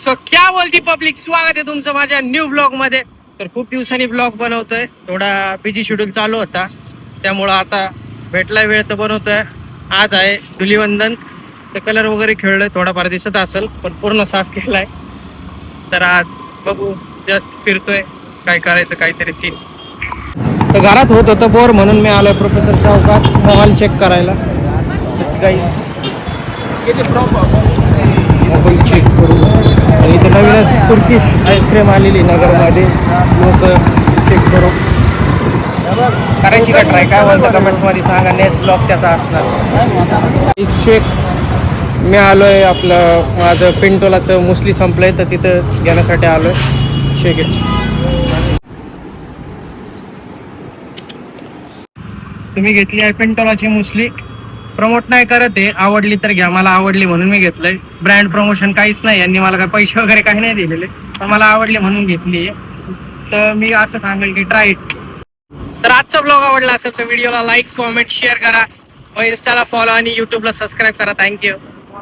So क्या बोलती public स्वागत आहे तुमचं माझ्या न्यू ब्लॉगमध्ये. तर खूप दिवसांनी ब्लॉग बनवतोय. थोडा बिझी शेड्यूल चालू होता. त्यामुळं आता भेटला वेळ तर बनवतोय. आज आहे धुलीवंदन. तर कलर वगैरे खेळलोय थोडाफार दिसत असेल पण पूर्ण साफ केलाय. तर आज बघू जस्ट फिरतोय. काय करायचं काहीतरी सीन तर घरात होत होतं बोर म्हणून मी आलोय प्रोफेसर चौकात. मोबाईल चेक करायला. मोबाईल चेक करू आणि इथे नवीनच तुर्किश आईस्क्रीम आलेली नगरमध्ये. लोक चेक करू करायची का ट्राय काय बोलता कमेंट्समध्ये सांगा. नेक्स्ट ब्लॉग त्याचा असणार. चेक मी आलोय आपलं माझं पिंटोलाचं मुसली संपलंय तर तिथं घेण्यासाठी आलोय. चेक इट तुम्ही घेतली आहे पिंटोलाची मुसली? प्रमोट नाही करत आहे. आवडली तर घ्या. मला आवडली म्हणून मी घेतलंय. ब्रँड प्रमोशन काहीच नाही यांनी मला काय पैसे वगैरे काही नाही दिलेले. पण मला आवडली म्हणून घेतली आहे. तर मी असं सांगेल की ट्राय तर आजचा ब्लॉग आवडला असेल तर व्हिडिओला लाईक कॉमेंट शेअर करा. व इन्स्टाला फॉलो आणि युट्यूबला सबस्क्राईब करा. थँक्यू